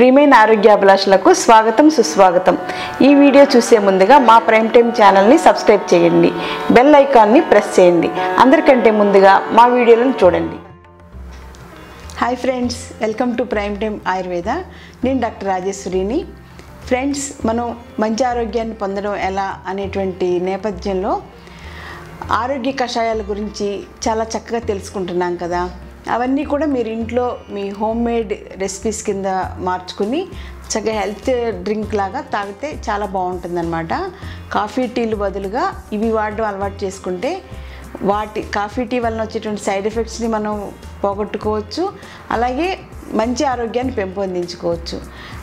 ప్రియమైన ఆరోగ్యాభిలాషులకు స్వాగతం సుస్వాగతం. ఈ వీడియో చూసే ముందుగా మా ప్రైమ్ టైమ్ ఛానల్ని సబ్స్క్రైబ్ చేయండి. బెల్ ఐకాన్ని ప్రెస్ చేయండి. అందరికంటే ముందుగా మా వీడియోలను చూడండి. Hi friends welcome to prime time Ayurveda నేను డాక్టర్ రాజేశ్వరిని. ఫ్రెండ్స్ మనం మంచి ఆరోగ్యాన్ని పొందడం ఎలా అనేటువంటి నేపథ్యంలో ఆరోగ్య కషాయాల గురించి చాలా చక్కగా తెలుసుకుంటున్నాం కదా. అవన్నీ కూడా మీరు ఇంట్లో మీ హోమ్ మేడ్ రెసిపీస్ కింద మార్చుకుని చక్కగా హెల్త్ డ్రింక్ లాగా తాగితే చాలా బాగుంటుందన్నమాట. కాఫీ టీలు బదులుగా ఇవి వాడడం అలవాటు చేసుకుంటే వాటి కాఫీ టీ వలన వచ్చేటువంటి సైడ్ ఎఫెక్ట్స్ని మనం పోగొట్టుకోవచ్చు. అలాగే మంచి ఆరోగ్యాన్ని పెంపొందించుకోవచ్చు.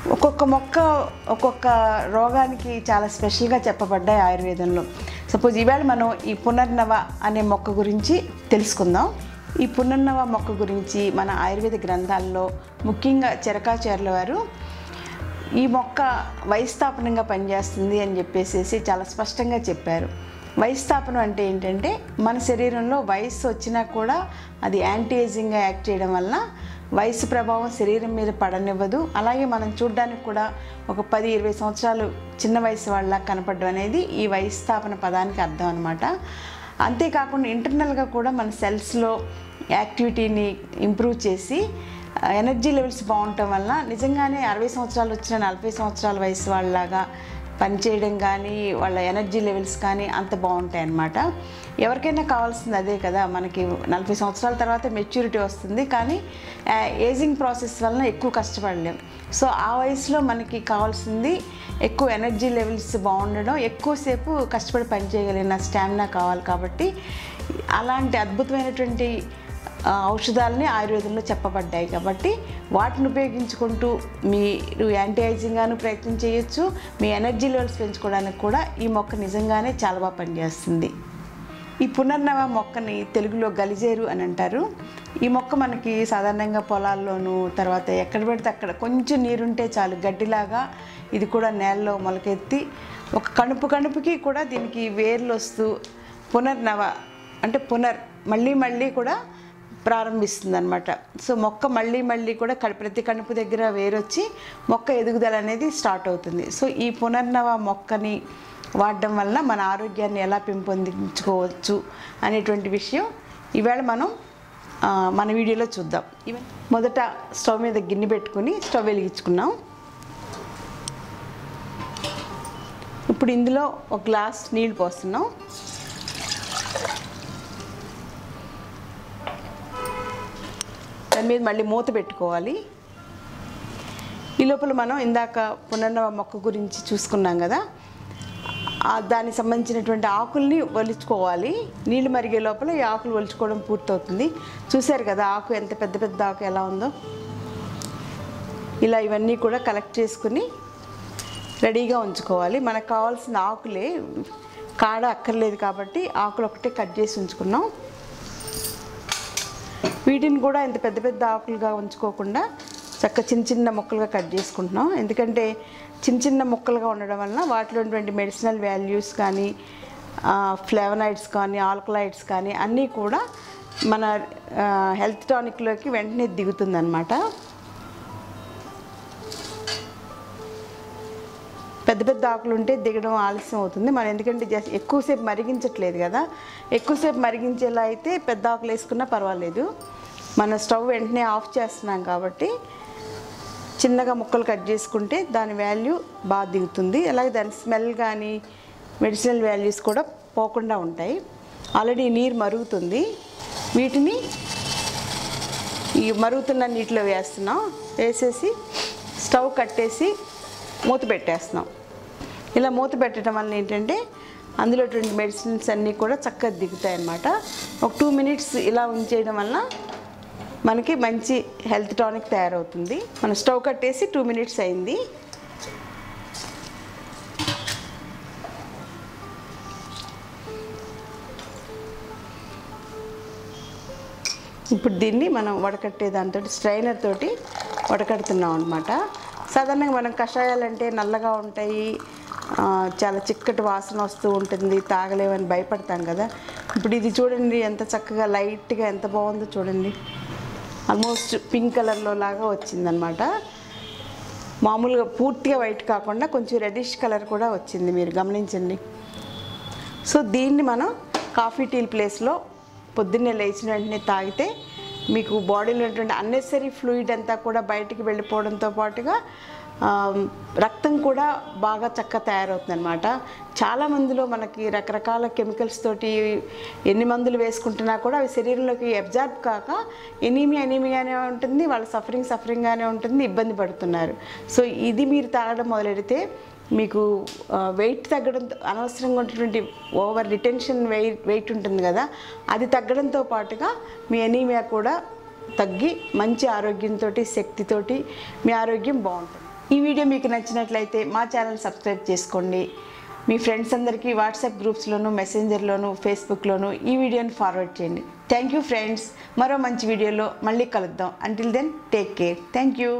ఒక్కొక్క మొక్క ఒక్కొక్క రోగానికి చాలా స్పెషల్గా చెప్పబడ్డాయి ఆయుర్వేదంలో. సపోజ్ ఈవేళ మనం ఈ పునర్నవ అనే మొక్క గురించి తెలుసుకుందాం. ఈ పునర్నవ మొక్క గురించి మన ఆయుర్వేద గ్రంథాల్లో ముఖ్యంగా చెరకాచార్యుల వారు ఈ మొక్క వైస్థాపనంగా పనిచేస్తుంది అని చెప్పేసి చాలా స్పష్టంగా చెప్పారు. వైస్థాపనం అంటే ఏంటంటే మన శరీరంలో వయసు వచ్చినా కూడా అది యాంటీ ఏజింగ్గా యాక్ట్ చేయడం వల్ల వయసు ప్రభావం శరీరం మీద పడనివ్వదు. అలాగే మనం చూడడానికి కూడా ఒక పది ఇరవై సంవత్సరాలు చిన్న వయసు వాళ్ళ కనపడడం అనేది ఈ వైస్థాపన పదానికి అర్థం అనమాట అంతేకాకుండా ఇంటర్నల్గా కూడా మన సెల్స్లో యాక్టివిటీని ఇంప్రూవ్ చేసి ఎనర్జీ లెవెల్స్ బాగుండటం వల్ల నిజంగానే అరవై సంవత్సరాలు వచ్చిన నలభై సంవత్సరాల వయసు వాళ్ళలాగా పనిచేయడం కానీ వాళ్ళ ఎనర్జీ లెవెల్స్ కానీ అంత బాగుంటాయి అన్నమాట ఎవరికైనా కావాల్సింది అదే కదా మనకి నలభై సంవత్సరాల తర్వాత మెచ్యూరిటీ వస్తుంది. కానీ ఏజింగ్ ప్రాసెస్ వలన ఎక్కువ కష్టపడలేం. సో ఆ వయసులో మనకి కావాల్సింది ఎక్కువ ఎనర్జీ లెవెల్స్ బాగుండడం ఎక్కువసేపు కష్టపడి పనిచేయగలిగిన స్టామినా కావాలి కాబట్టి అలాంటి అద్భుతమైనటువంటి ఔషధాలని ఆయుర్వేదంలో చెప్పబడ్డాయి కాబట్టి వాటిని ఉపయోగించుకుంటూ మీరు యాంటీ ఏజింగ్గాను ప్రయత్నం చేయొచ్చు. మీ ఎనర్జీ లెవెల్స్ పెంచుకోవడానికి కూడా ఈ మొక్క నిజంగానే చాలా బాగా పనిచేస్తుంది. ఈ పునర్నవ మొక్కని తెలుగులో గలిజేరు అని అంటారు. ఈ మొక్క మనకి సాధారణంగా పొలాల్లోనూ తర్వాత ఎక్కడ పెడితే అక్కడ కొంచెం నీరుంటే చాలు గడ్డిలాగా ఇది కూడా నేలలో మొలకెత్తి ఒక కణుపు కణుపుకి కూడా దీనికి వేర్లు వస్తూ పునర్నవ అంటే పునర్ మళ్ళీ మళ్ళీ కూడా ప్రారంభిస్తుంది అనమాట సో మొక్క మళ్ళీ మళ్ళీ కూడా క- ప్రతి కణుపు దగ్గర వేరొచ్చి మొక్క ఎదుగుదల అనేది స్టార్ట్ అవుతుంది. సో ఈ పునర్నవ మొక్కని వాడడం వల్ల మన ఆరోగ్యాన్ని ఎలా పెంపొందించుకోవచ్చు అనేటువంటి విషయం ఈవేళ మనం మన వీడియోలో చూద్దాం. మొదట స్టవ్ మీద గిన్నె పెట్టుకుని స్టవ్ వెలిగించుకున్నాం. ఇప్పుడు ఇందులో ఒక గ్లాస్ నీళ్ళు పోస్తున్నాం. దాని మీద మళ్ళీ మూత పెట్టుకోవాలి. ఈ లోపల మనం ఇందాక పునర్నవ మొక్క గురించి చూసుకున్నాం కదా. దానికి సంబంధించినటువంటి ఆకుల్ని ఒలుచుకోవాలి. నీళ్ళు మరిగే లోపల ఈ ఆకులు ఒలుచుకోవడం పూర్తవుతుంది. చూశారు కదా ఆకు ఎంత పెద్ద పెద్ద ఆకు ఎలా ఉందో? ఇలా ఇవన్నీ కూడా కలెక్ట్ చేసుకుని రెడీగా ఉంచుకోవాలి. మనకు కావాల్సిన ఆకులే కాడ అక్కర్లేదు కాబట్టి ఆకులు ఒకటే కట్ చేసి ఉంచుకున్నాం. వీటిని కూడా ఇంత పెద్ద పెద్ద ఆకులుగా ఉంచుకోకుండా చక్క చిన్న చిన్న ముక్కలుగా కట్ చేసుకుంటున్నాం. ఎందుకంటే చిన్న చిన్న ముక్కలుగా ఉండడం వలన వాటిలో ఉన్నటువంటి మెడిసినల్ వాల్యూస్ కానీ ఫ్లేవనైడ్స్ కానీ ఆల్కలైడ్స్ కానీ అన్నీ కూడా మన హెల్త్ టానిక్లోకి వెంటనే దిగుతుందన్నమాట. పెద్ద పెద్ద ఆకులు ఉంటే దిగడం ఆలస్యం అవుతుంది. మనం ఎందుకంటే జస్ట్ ఎక్కువసేపు మరిగించట్లేదు కదా. ఎక్కువసేపు మరిగించేలా అయితే పెద్ద ఆకులు వేసుకున్నా పర్వాలేదు. మన స్టవ్ వెంటనే ఆఫ్ చేస్తున్నాం కాబట్టి చిన్నగా ముక్కలు కట్ చేసుకుంటే దాని వాల్యూ బాగా దిగుతుంది. అలాగే దాని స్మెల్ కానీ మెడిసినల్ వాల్యూస్ కూడా పోకుండా ఉంటాయి. ఆల్రెడీ నీరు మరుగుతుంది. వీటిని ఈ మరుగుతున్న నీటిలో వేస్తున్నాం. వేసేసి స్టవ్ కట్టేసి మూత పెట్టేస్తున్నాం. ఇలా మూత పెట్టడం వల్ల ఏంటంటే అందులో మెడిసిన్స్ అన్నీ కూడా చక్కగా దిగుతాయి అన్నమాట ఒక టూ మినిట్స్ ఇలా ఉంచేయడం వల్ల మనకి మంచి హెల్త్ టానిక్ తయారవుతుంది. మనం స్టవ్ కట్టేసి టూ మినిట్స్ అయింది. ఇప్పుడు దీన్ని మనం వడకట్టే దాంతో స్ట్రైనర్ తోటి వడకడుతున్నాం అనమాట సాధారణంగా మనం కషాయాలంటే నల్లగా ఉంటాయి చాలా చిక్కటి వాసన వస్తూ ఉంటుంది తాగలేమని భయపడతాం కదా. ఇప్పుడు ఇది చూడండి ఎంత చక్కగా లైట్గా ఎంత బాగుందో చూడండి. ఆల్మోస్ట్ పింక్ కలర్లో లాగా వచ్చిందనమాట మామూలుగా పూర్తిగా వైట్ కాకుండా కొంచెం రెడిష్ కలర్ కూడా వచ్చింది మీరు గమనించండి. సో దీన్ని మనం కాఫీ టీల్ ప్లేస్లో పొద్దున్నే లేచిన వెంటనే తాగితే మీకు బాడీలో ఉన్నటువంటి అన్నెసరీ ఫ్లూయిడ్ అంతా కూడా బయటికి వెళ్ళిపోవడంతో పాటుగా రక్తం కూడా బాగా చక్కగా తయారవుతుంది అనమాట చాలా మందిలో మనకి రకరకాల కెమికల్స్ తోటి ఎన్ని మందులు వేసుకుంటున్నా కూడా అవి శరీరంలోకి అబ్జార్బ్ కాక ఎనీమియా ఎనీమియానే ఉంటుంది వాళ్ళు సఫరింగ్ సఫరింగ్గానే ఉంటుంది ఇబ్బంది పడుతున్నారు. సో ఇది మీరు తాగడం మొదలెడితే మీకు వెయిట్ తగ్గడం అనవసరంగా ఉన్నటువంటి ఓవర్ రిటెన్షన్ వెయిట్ వెయిట్ ఉంటుంది కదా అది తగ్గడంతో పాటుగా మీ ఎనీమియా కూడా తగ్గి మంచి ఆరోగ్యంతో శక్తితోటి మీ ఆరోగ్యం బాగుంటుంది. ఈ వీడియో మీకు నచ్చినట్లయితే మా ఛానల్ సబ్స్క్రైబ్ చేసుకోండి. మీ ఫ్రెండ్స్ అందరికీ వాట్సాప్ గ్రూప్స్లోను మెసెంజర్లోను ఫేస్బుక్లోను ఈ వీడియోని ఫార్వర్డ్ చేయండి. Thank you friends. మరో మంచి వీడియోలో మళ్ళీ కలుద్దాం. Until then take care thank you